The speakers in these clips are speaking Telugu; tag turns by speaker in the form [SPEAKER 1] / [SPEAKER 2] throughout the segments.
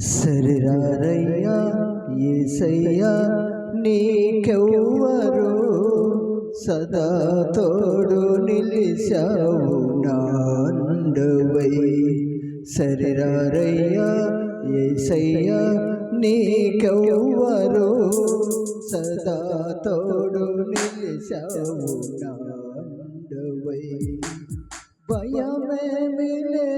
[SPEAKER 1] సరిరారయ్యా ఏసయ్యా నీకెవ్వరు సదా తోడు నిలిచావు నాండవై సరిరారయ్యా ఏసయ్యా నీకెవ్వరు సదా తోడు నిలిచావు నాండవై భయమే మిలే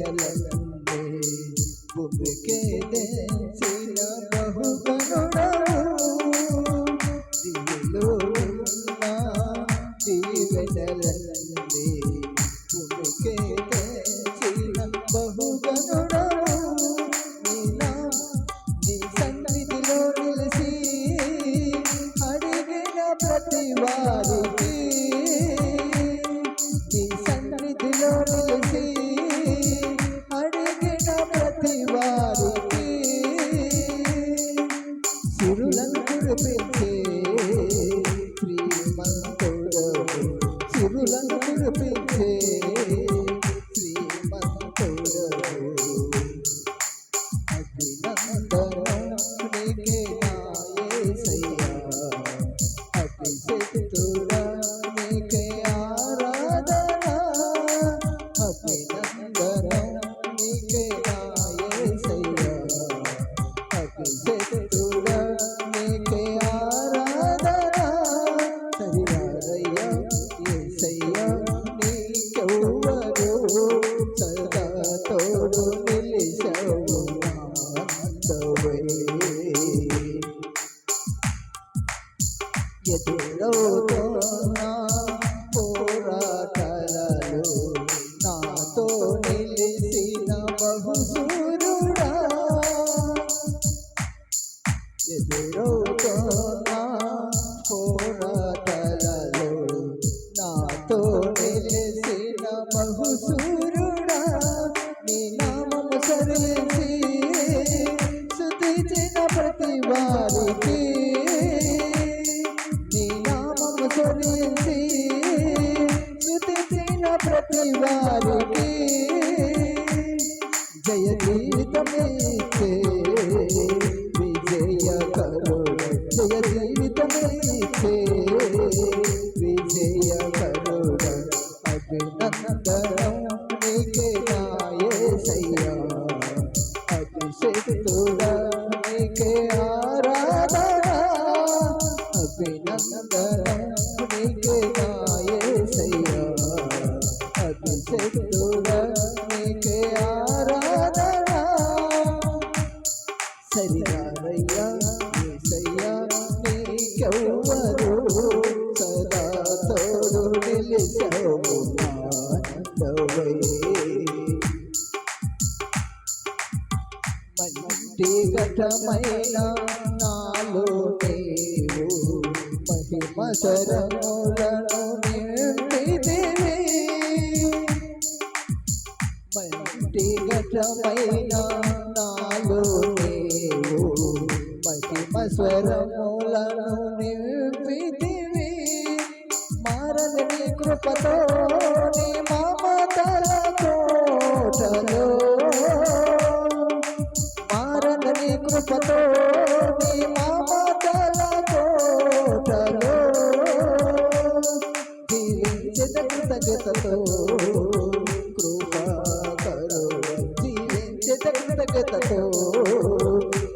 [SPEAKER 1] దీవెనలన్నే భూమికే దేశిన బహుగనుడవు దివిలో ఉన్న దీవెనలన్నే భూమికే దేశిన బహుగనుడవు నీ నామ నీ సన్నిధిలో నిలిచి అడిగిన ప్రతి వారికి মিলন করবেছে শ্রীমান কৌরব শিরুলন করবেছে শ্রীমান কৌরব অভিনন্দন রেখে సదా తోడు. Ooh. నీకే నాయసయ్యా అభిషేకుడా నీకే ఆరాధన సరిగారయ్యా ఏసయ్యా నీకెవ్వరు సదా తోడు నిలిచావు మంటి ఘటమైన మహిమ శరములను మంటి ఘటమైన నాలో నీవు మహిమ స్వరములను నింపితివి మారని కృపతో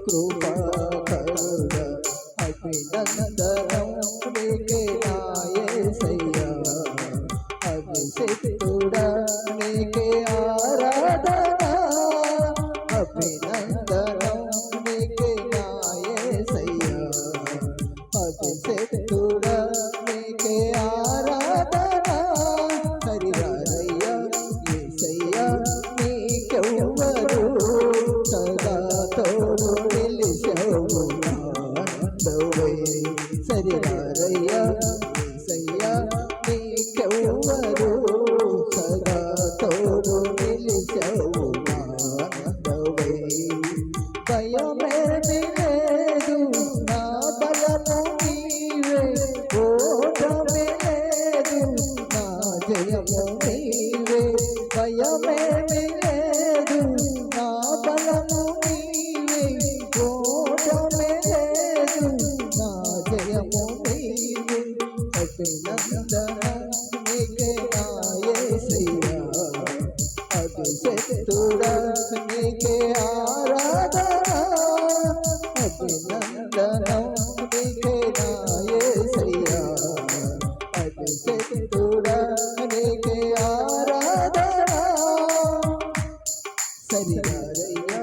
[SPEAKER 1] కృపా కరుణ అభినందన నీకే ఆరాధన అభినందనం నీకే నాయసయ్యా అభిషేతుడా నీకే ఆరాధన సరిగారయ్యా